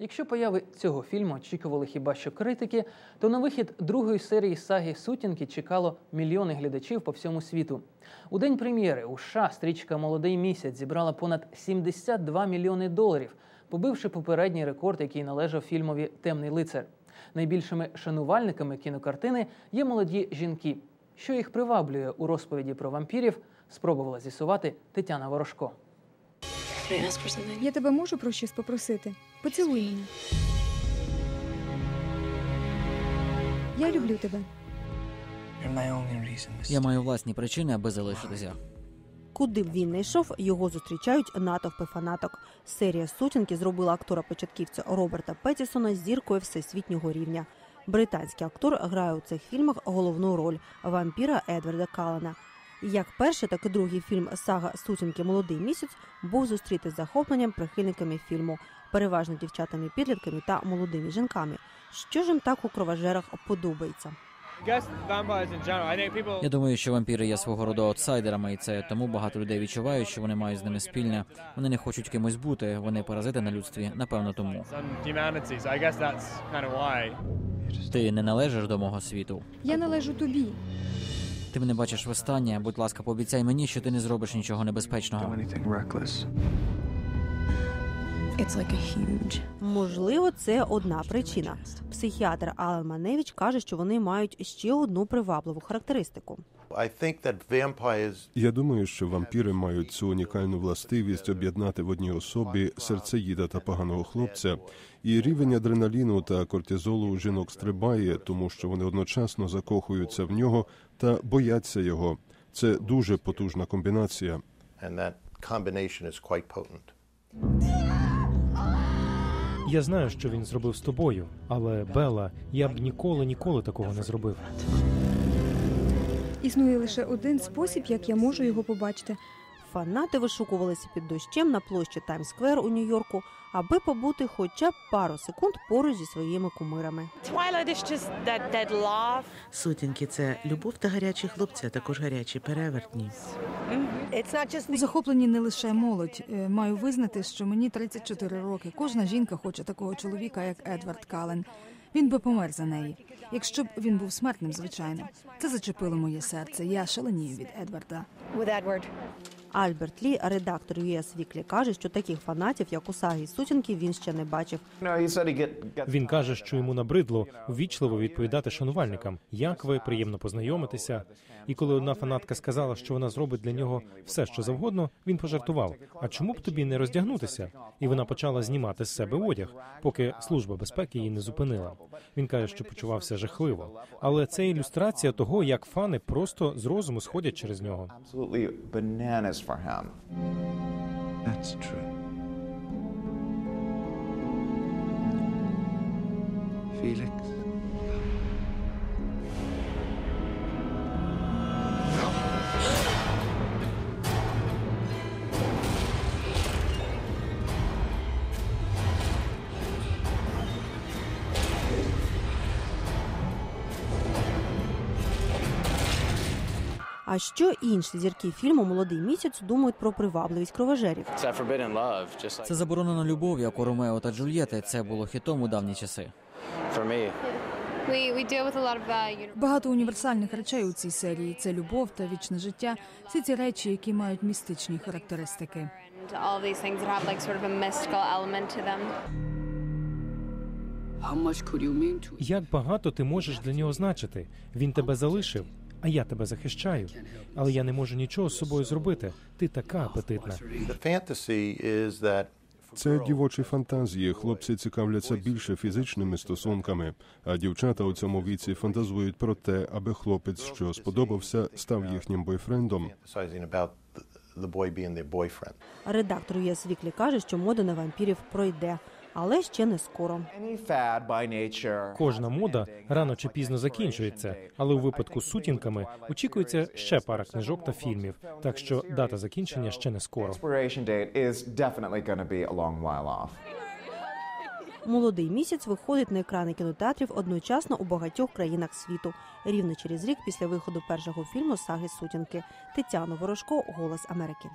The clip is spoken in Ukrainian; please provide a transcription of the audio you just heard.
Якщо появи цього фільму очікували хіба що критики, то на вихід другої серії саги Сутінки чекало мільйони глядачів по всьому світу. У день прем'єри у США стрічка Молодий місяць зібрала понад 72 мільйони доларів, побивши попередній рекорд, який належав фільмові Темний лицар. Найбільшими шанувальниками кінокартини є молоді жінки. Що їх приваблює у розповіді про вампірів, спробувала з'ясувати Тетяна Ворожко. Я тебе можу про щось попросити? Поцілуй мене. Я люблю тебе. You're my only reason to Я маю власні причини, аби залишитися. Куди б він не йшов, його зустрічають натовпи фанаток. Серія сутінки зробила актора початківця Роберта Петтісона зіркою всесвітнього рівня. Британський актор грає у цих фільмах головну роль вампіра Едварда Калана. І Як перший, так і другий фільм Сага сутінки Молодий місяць був зустрітий захопленням прихильниками фільму, переважно дівчатами підлітками та молодими жінками. Що ж їм так у кровожерах подобається? Я думаю, що вампіри є свого роду аутсайдерами, і це тому багато людей відчувають, що вони мають з ними спільне. Вони не хочуть кимось бути. Вони паразити на людстві. Напевно, тому ти не належиш до мого світу. Я належу тобі. Ти мене бачиш востаннє. Будь ласка, пообіцяй мені, що ти не зробиш нічого небезпечного. It's like a huge. Можливо, це одна причина. Психіатр Алан Маневич каже, що вони мають ще одну привабливу характеристику. Я думаю, що вампіри мають цю унікальну властивість об'єднати в одній особі серцеїда та поганого хлопця, і рівень адреналіну та кортизолу у жінок стрибає, тому що вони одночасно закохуються в нього та бояться його. Це дуже потужна комбінація. and that combination is quite potent. Я знаю, що він зробив з тобою, але Бела, я б ніколи ніколи такого не зробив. Існує лише один спосіб, як я можу його побачити. Фанати вишукувалися під дощем на площі Таймс-сквер у Нью-Йорку, аби побути хоча б пару секунд поруч зі своїми кумирами. Twilight is just that dead love. Сутінки це любов та гарячі хлопці, а також гарячі перевертні. It's not захопленні Захоплені не лише молодь. Е, Маю визнати, що мені 34 роки. Кожна жінка хоче такого чоловіка, як Едвард Кален. Він би помер за неї. Якщо б він був смертним, звичайно. Це зачепило моє серце. Я шаленію від Едварда. Альберт Лі, редактор US Weekly, каже, що таких фанатів, як у сагі сутінки, він ще не бачив. Він каже, що йому набридло ввічливо відповідати шанувальникам, як ви приємно познайомитися. І коли одна фанатка сказала, що вона зробить для нього все, що завгодно, він пожартував. А чому б тобі не роздягнутися? І вона почала знімати з себе одяг, поки служба безпеки її не зупинила. Він каже, що почувався жахливо. Але це ілюстрація того, як фани просто з розуму сходять через нього. Absolutely for him. That's true. Felix. А що інші зірки фільму Молодий місяць думають про привабливість кровожерів? Це заборонена любов, як у Ромео та Джульєти. Це було хітом у давні часи. Багато універсальних речей у цій серії це любов та вічне життя. Всі ці речі, які мають містичні характеристики. Як багато ти можеш для нього значити? Він тебе залишив, а я тебе захищаю. Але я не можу нічого з собою зробити. Ти така апетитна. The fantasy is that Це дівочі фантазії. Хлопці цікавляться більше фізичними стосунками, а дівчата у цьому віці фантазують про те, аби хлопець, що сподобався, став їхнім бойфрендом. Редактор US Weekly каже, що мода на вампірів пройде, але ще не скоро. Кожна мода рано чи пізно закінчується, але у випадку з сутінками очікується ще пара книжок та фільмів. Так що дата закінчення ще не скоро. Молодий місяць виходить на екрани кінотеатрів одночасно у багатьох країнах світу. Рівно через рік після виходу першого фільму Саги Сутінки. Тетяна Ворожко, Голос Америки.